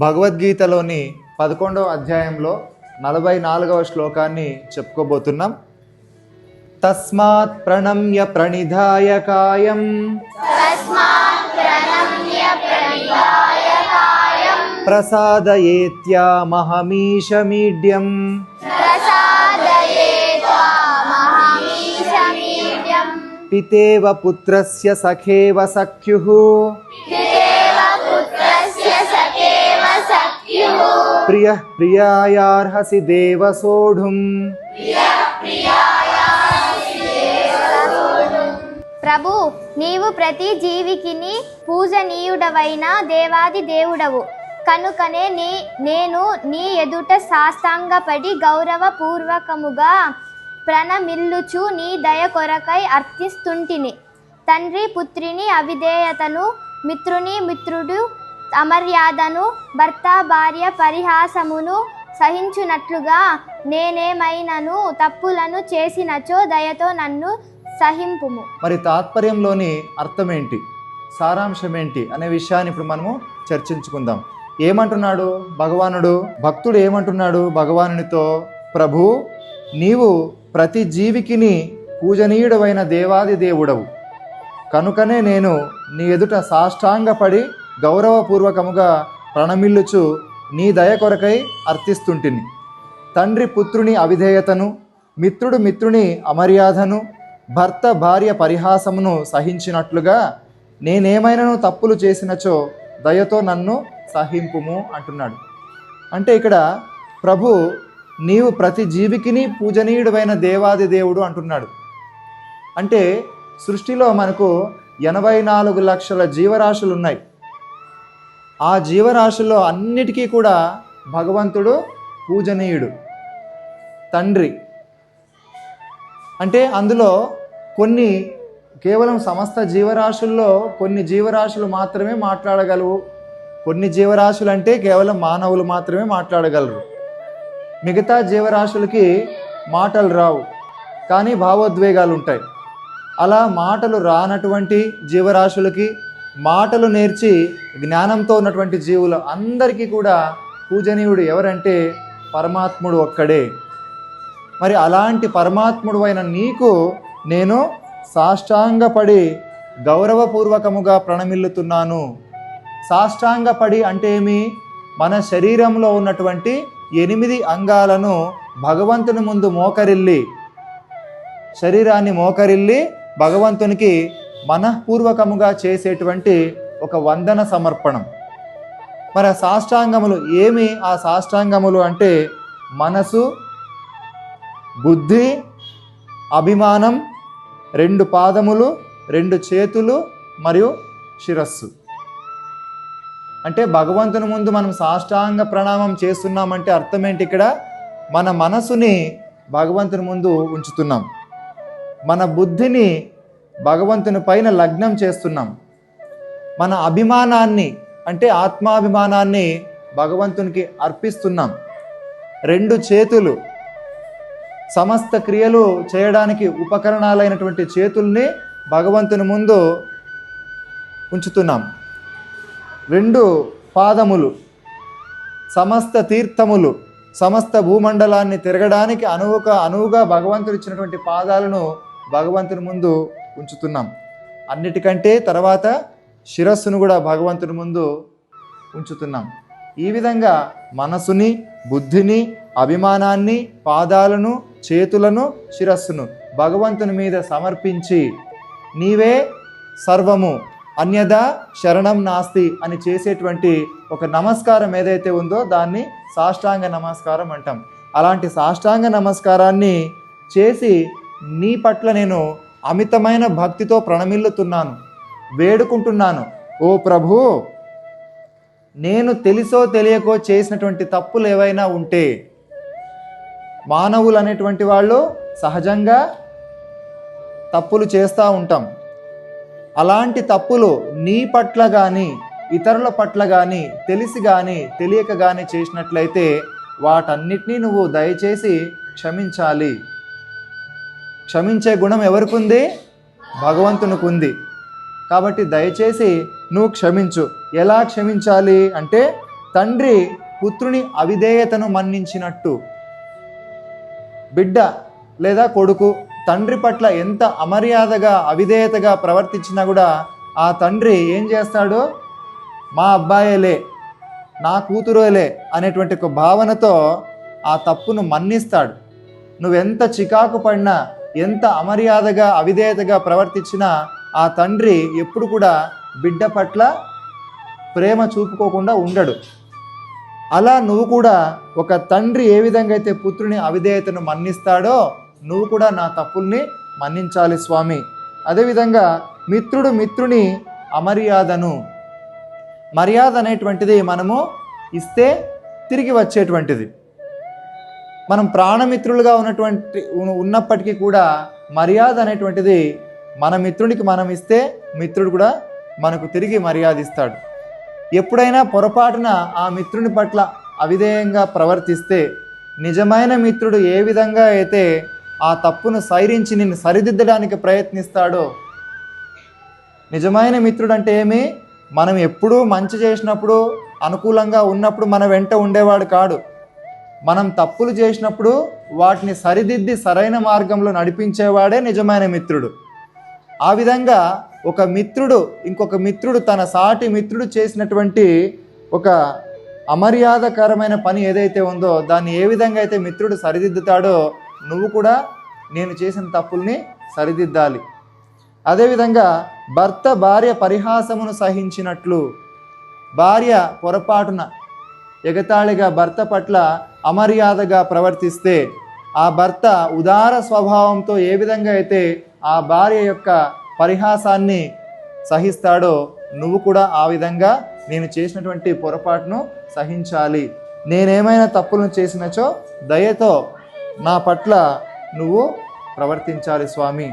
భగవద్గీతలోని పదకొండవ అధ్యాయంలో నలభై నాలుగవ శ్లోకాన్ని చెప్పుకోబోతున్నాం. తస్మాత్ ప్రణమ్య ప్రణిధాయ కాయం ప్రసాదయేత్యామహమీశమీడ్యం పితేవ పుత్రస్య సఖేవ సఖ్యుః. ప్రియ ప్రియాయార్హసి దేవ సోఢుం ప్రభు నీవు ప్రతి జీవికిని పూజనీయుడవైన దేవాది దేవుడవు కనుకనే నీ నేను నీ ఎదుట సాష్టాంగపడి గౌరవపూర్వకముగా ప్రణమిల్లుచు నీ దయ కొరకై అర్థిస్తుంటిని తండ్రి పుత్రిని అవిధేయతను మిత్రుని మిత్రుడు అమర్యాదను భర్త భార్య పరిహాసమును సహించునట్లుగా నేనేమైనను తప్పులను చేసినచో దయతో నన్ను సహింపుము. మరి తాత్పర్యంలోని అర్థం ఏంటి సారాంశం ఏంటి అనే విషయాన్ని ఇప్పుడు మనము చర్చించుకుందాం. ఏమంటున్నాడు భగవానుడు? భక్తుడు ఏమంటున్నాడు భగవానునితో? ప్రభు నీవు ప్రతి జీవికిని పూజనీయుడవైన దేవాది దేవుడవు. కనుకనే నేను నీ ఎదుట సాష్టాంగపడి గౌరవపూర్వకముగా ప్రణమిల్లుచు నీ దయ కొరకై అర్థిస్తుంటిని. తండ్రి పుత్రుని అవిధేయతను మిత్రుడు మిత్రుని అమర్యాదను భర్త భార్య పరిహాసమును సహించినట్లుగా నేనేమైనాను తప్పులు చేసినచో దయతో నన్ను సహింపుము అంటున్నాడు. అంటే ఇక్కడ ప్రభు నీవు ప్రతి జీవికిని పూజనీయుడువైన దేవాది దేవుడు అంటున్నాడు. అంటే సృష్టిలో మనకు ఎనభై నాలుగు లక్షల జీవరాశులు ఉన్నాయి ఆ జీవరాశుల్లో అన్నిటికీ కూడా భగవంతుడు పూజనీయుడు తండ్రి. అంటే అందులో కొన్ని కేవలం సమస్త జీవరాశుల్లో కొన్ని జీవరాశులు మాత్రమే మాట్లాడగలవు. కొన్ని జీవరాశులు అంటే కేవలం మానవులు మాత్రమే మాట్లాడగలరు. మిగతా జీవరాశులకి మాటలు రావు. కానీ భావోద్వేగాలు ఉంటాయి. అలా మాటలు రానటువంటి జీవరాశులకి మాటలు నేర్చి జ్ఞానంతో ఉన్నటువంటి జీవులు అందరికీ కూడా పూజనీయుడు ఎవరంటే పరమాత్ముడు ఒక్కడే. మరి అలాంటి పరమాత్ముడు అయిన నీకు నేను సాష్టాంగపడి గౌరవపూర్వకముగా ప్రణమిల్లుతున్నాను. సాష్టాంగపడి అంటే ఏమి? మన శరీరంలో ఉన్నటువంటి ఎనిమిది అంగాలను భగవంతుని ముందు మోకరిల్లి శరీరాన్ని మోకరిల్లి భగవంతునికి మనఃపూర్వకముగా చేసేటువంటి ఒక వందన సమర్పణం. మరి ఆ సాష్టాంగములు ఏమి? ఆ సాష్టాంగములు అంటే మనసు బుద్ధి అభిమానం రెండు పాదములు రెండు చేతులు మరియు శిరస్సు. అంటే భగవంతుని ముందు మనం సాష్టాంగ ప్రణామం చేస్తున్నామంటే అర్థం ఏంటి ఇక్కడ? మన మనసుని భగవంతుని ముందు ఉంచుతున్నాం. మన బుద్ధిని భగవంతుని పైన లగ్నం చేస్తున్నాం. మన అభిమానాన్ని అంటే ఆత్మాభిమానాన్ని భగవంతునికి అర్పిస్తున్నాం. రెండు చేతులు సమస్త క్రియలు చేయడానికి ఉపకరణాలైనటువంటి చేతుల్ని భగవంతుని ముందు ఉంచుతున్నాం. రెండు పాదములు సమస్త తీర్థములు సమస్త భూమండలాన్ని తిరగడానికి అనువుగా అనువుగా భగవంతుడు ఇచ్చినటువంటి పాదాలను భగవంతుని ముందు ఉంచుతున్నాం. అన్నిటికంటే తర్వాత శిరస్సును కూడా భగవంతుని ముందు ఉంచుతున్నాం. ఈ విధంగా మనసుని బుద్ధిని అభిమానాన్ని పాదాలను చేతులను శిరస్సును భగవంతుని మీద సమర్పించి నీవే సర్వము అన్యదా శరణం నాస్తి అని చేసేటువంటి ఒక నమస్కారం ఏదైతే ఉందో దాన్ని సాష్టాంగ నమస్కారం అంటాం. అలాంటి సాష్టాంగ నమస్కారాన్ని చేసి నీ పట్ల నేను అమితమైన భక్తితో ప్రణమిల్లుతున్నాను. వేడుకుంటున్నాను. ఓ ప్రభు నేను తెలిసో తెలియకో చేసినటువంటి తప్పులు ఏవైనా ఉంటే మానవులు అనేటువంటి వాళ్ళు సహజంగా తప్పులు చేస్తూ ఉంటాం. అలాంటి తప్పులు నీ పట్ల కానీ ఇతరుల పట్ల కానీ తెలిసి కానీ తెలియక కానీ చేసినట్లయితే వాటన్నిటినీ నువ్వు దయచేసి క్షమించాలి. క్షమించే గుణం ఎవరికి ఉంది భగవంతునికి ఉంది కాబట్టి దయచేసి నువ్వు క్షమించు. ఎలా క్షమించాలి అంటే తండ్రి పుత్రుని అవిధేయతను మన్నించినట్టు. బిడ్డ లేదా కొడుకు తండ్రి పట్ల ఎంత అమర్యాదగా అవిధేయతగా ప్రవర్తించినా కూడా ఆ తండ్రి ఏం చేస్తాడు? మా అబ్బాయేలే నా కూతురులే అనేటువంటి ఒక భావనతో ఆ తప్పును మన్నిస్తాడు. నువ్వెంత చికాకు పడినా ఎంత అమర్యాదగా అవిధేయతగా ప్రవర్తించినా ఆ తండ్రి ఎప్పుడు కూడా బిడ్డ పట్ల ప్రేమ చూపుకోకుండా ఉండడు. అలా నువ్వు కూడా ఒక తండ్రి ఏ విధంగా అయితే పుత్రుని అవిధేయతను మన్నిస్తాడో నువ్వు కూడా నా తప్పుల్ని మన్నించాలి స్వామి. అదేవిధంగా మిత్రుడు మిత్రుని అమర్యాదను. మర్యాద అనేటువంటిది మనము ఇస్తే తిరిగి వచ్చేటువంటిది. మనం ప్రాణమిత్రులుగా ఉన్నటువంటి ఉన్నప్పటికీ కూడా మర్యాద అనేటువంటిది మన మిత్రునికి మనం ఇస్తే మిత్రుడు కూడా మనకు తిరిగి మర్యాద ఇస్తాడు. ఎప్పుడైనా పొరపాటున ఆ మిత్రుని పట్ల అవిధేయంగా ప్రవర్తిస్తే నిజమైన మిత్రుడు ఏ విధంగా అయితే ఆ తప్పును సైరించి నిన్ను సరిదిద్దడానికి ప్రయత్నిస్తాడో నిజమైన మిత్రుడు అంటే ఏమి? మనం ఎప్పుడూ మంచి చేసినప్పుడు అనుకూలంగా ఉన్నప్పుడు మన వెంట ఉండేవాడు కాడు. మనం తప్పులు చేసినప్పుడు వాటిని సరిదిద్ది సరైన మార్గంలో నడిపించేవాడే నిజమైన మిత్రుడు. ఆ విధంగా ఒక మిత్రుడు ఇంకొక మిత్రుడు తన సాటి మిత్రుడు చేసినటువంటి ఒక అమర్యాదకరమైన పని ఏదైతే ఉందో దాన్ని ఏ విధంగా అయితే మిత్రుడు సరిదిద్దుతాడో నువ్వు కూడా నేను చేసిన తప్పుల్ని సరిదిద్దాలి. అదేవిధంగా భర్త భార్య పరిహాసమును సహించినట్లు భార్య పొరపాటున ఎగతాళిగా భర్త పట్ల అమర్యాదగా ప్రవర్తిస్తే ఆ భర్త ఉదార స్వభావంతో ఏ విధంగా అయితే ఆ భార్య యొక్క పరిహాసాన్ని సహిస్తాడో నువ్వు కూడా ఆ విధంగా నేను చేసినటువంటి పొరపాటును సహించాలి. నేనేమైనా తప్పులను చేసినచో దయతో నా పట్ల నువ్వు ప్రవర్తించాలి స్వామి.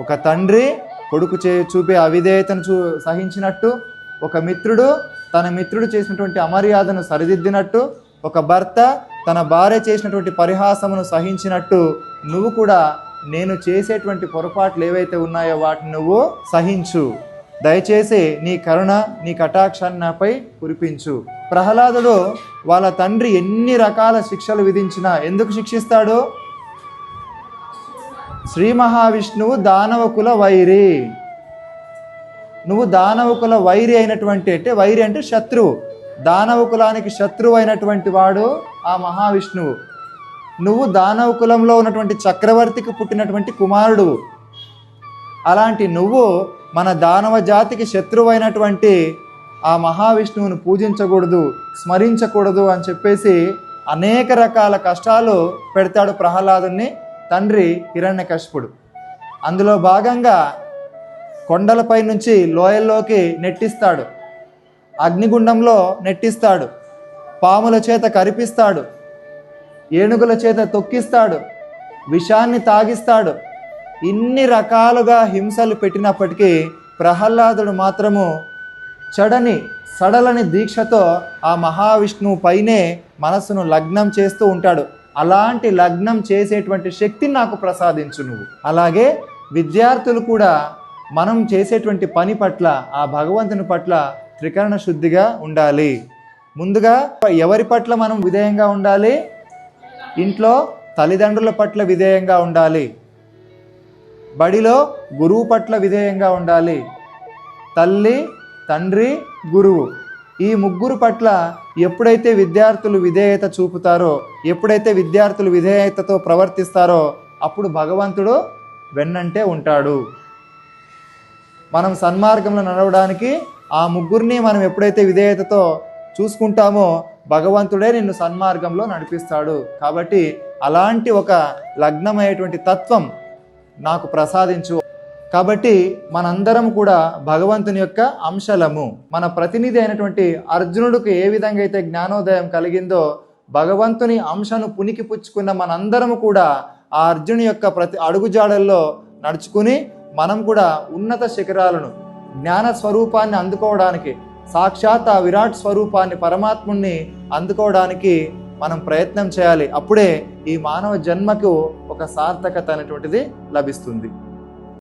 ఒక తండ్రి కొడుకు చే చూపే అవిధేయతను చూ సహించినట్టు ఒక మిత్రుడు తన మిత్రుడు చేసినటువంటి అమర్యాదను సరిదిద్దినట్టు ఒక భర్త తన భార్య చేసినటువంటి పరిహాసమును సహించినట్టు నువ్వు కూడా నేను చేసేటువంటి పొరపాట్లు ఏవైతే ఉన్నాయో వాటిని నువ్వు సహించు. దయచేసి నీ కరుణ నీ కటాక్షాన్ని నాపై కురిపించు. ప్రహ్లాదుడు వాళ్ళ తండ్రి ఎన్ని రకాల శిక్షలు విధించినా ఎందుకు శిక్షిస్తాడు? శ్రీ మహావిష్ణువు దానవకుల వైరి. నువ్వు దానవకుల వైరి అయినటువంటి అంటే వైరి అంటే శత్రువు. దానవ కులానికి శత్రువు అయినటువంటి వాడు ఆ మహావిష్ణువు. నువ్వు దానవ కులంలో ఉన్నటువంటి చక్రవర్తికి పుట్టినటువంటి కుమారుడు. అలాంటి నువ్వు మన దానవ జాతికి శత్రువు అయినటువంటి ఆ మహావిష్ణువును పూజించకూడదు స్మరించకూడదు అని చెప్పేసి అనేక రకాల కష్టాలు పెడతాడు ప్రహ్లాదుని తండ్రి హిరణ్యకశిపుడు. అందులో భాగంగా కొండలపై నుంచి లోయల్లోకి నెట్టిస్తాడు. అగ్నిగుండంలో నెట్టిస్తాడు. పాముల చేత కరిపిస్తాడు. ఏనుగుల చేత తొక్కిస్తాడు. విషాన్ని తాగిస్తాడు. ఇన్ని రకాలుగా హింసలు పెట్టినప్పటికీ ప్రహ్లాదుడు మాత్రము చడని సడలని దీక్షతో ఆ మహావిష్ణువు పైనే మనసును లగ్నం చేస్తూ ఉంటాడు. అలాంటి లగ్నం చేసేటువంటి శక్తిని నాకు ప్రసాదించు నువ్వు. అలాగే విద్యార్థులు కూడా మనం చేసేటువంటి పని పట్ల ఆ భగవంతుని పట్ల త్రికరణ శుద్ధిగా ఉండాలి. ముందుగా ఎవరి పట్ల మనం విధేయంగా ఉండాలి? ఇంట్లో తల్లిదండ్రుల పట్ల విధేయంగా ఉండాలి. బడిలో గురువు పట్ల విధేయంగా ఉండాలి. తల్లి తండ్రి గురువు ఈ ముగ్గురు పట్ల ఎప్పుడైతే విద్యార్థులు విధేయత చూపుతారో ఎప్పుడైతే విద్యార్థులు విధేయతతో ప్రవర్తిస్తారో అప్పుడు భగవంతుడు వెన్నంటే ఉంటాడు. మనం సన్మార్గంలో నడవడానికి ఆ ముగ్గురిని మనం ఎప్పుడైతే విధేయతతో చూసుకుంటామో భగవంతుడే నిన్ను సన్మార్గంలో నడిపిస్తాడు. కాబట్టి అలాంటి ఒక లగ్నమయ్యేటువంటి తత్వం నాకు ప్రసాదించు. కాబట్టి మనందరం కూడా భగవంతుని యొక్క అంశలము. మన ప్రతినిధి అయినటువంటి అర్జునుడికి ఏ విధంగా అయితే జ్ఞానోదయం కలిగిందో భగవంతుని అంశను పునికి పుచ్చుకున్న మనందరము కూడా ఆ అర్జుని యొక్క ప్రతి అడుగుజాడల్లో నడుచుకుని మనం కూడా ఉన్నత శిఖరాలను జ్ఞాన స్వరూపాన్ని అందుకోవడానికి సాక్షాత్ ఆ విరాట్ స్వరూపాన్ని పరమాత్ముణ్ణి అందుకోవడానికి మనం ప్రయత్నం చేయాలి. అప్పుడే ఈ మానవ జన్మకు ఒక సార్థకత అనేటువంటిది లభిస్తుంది.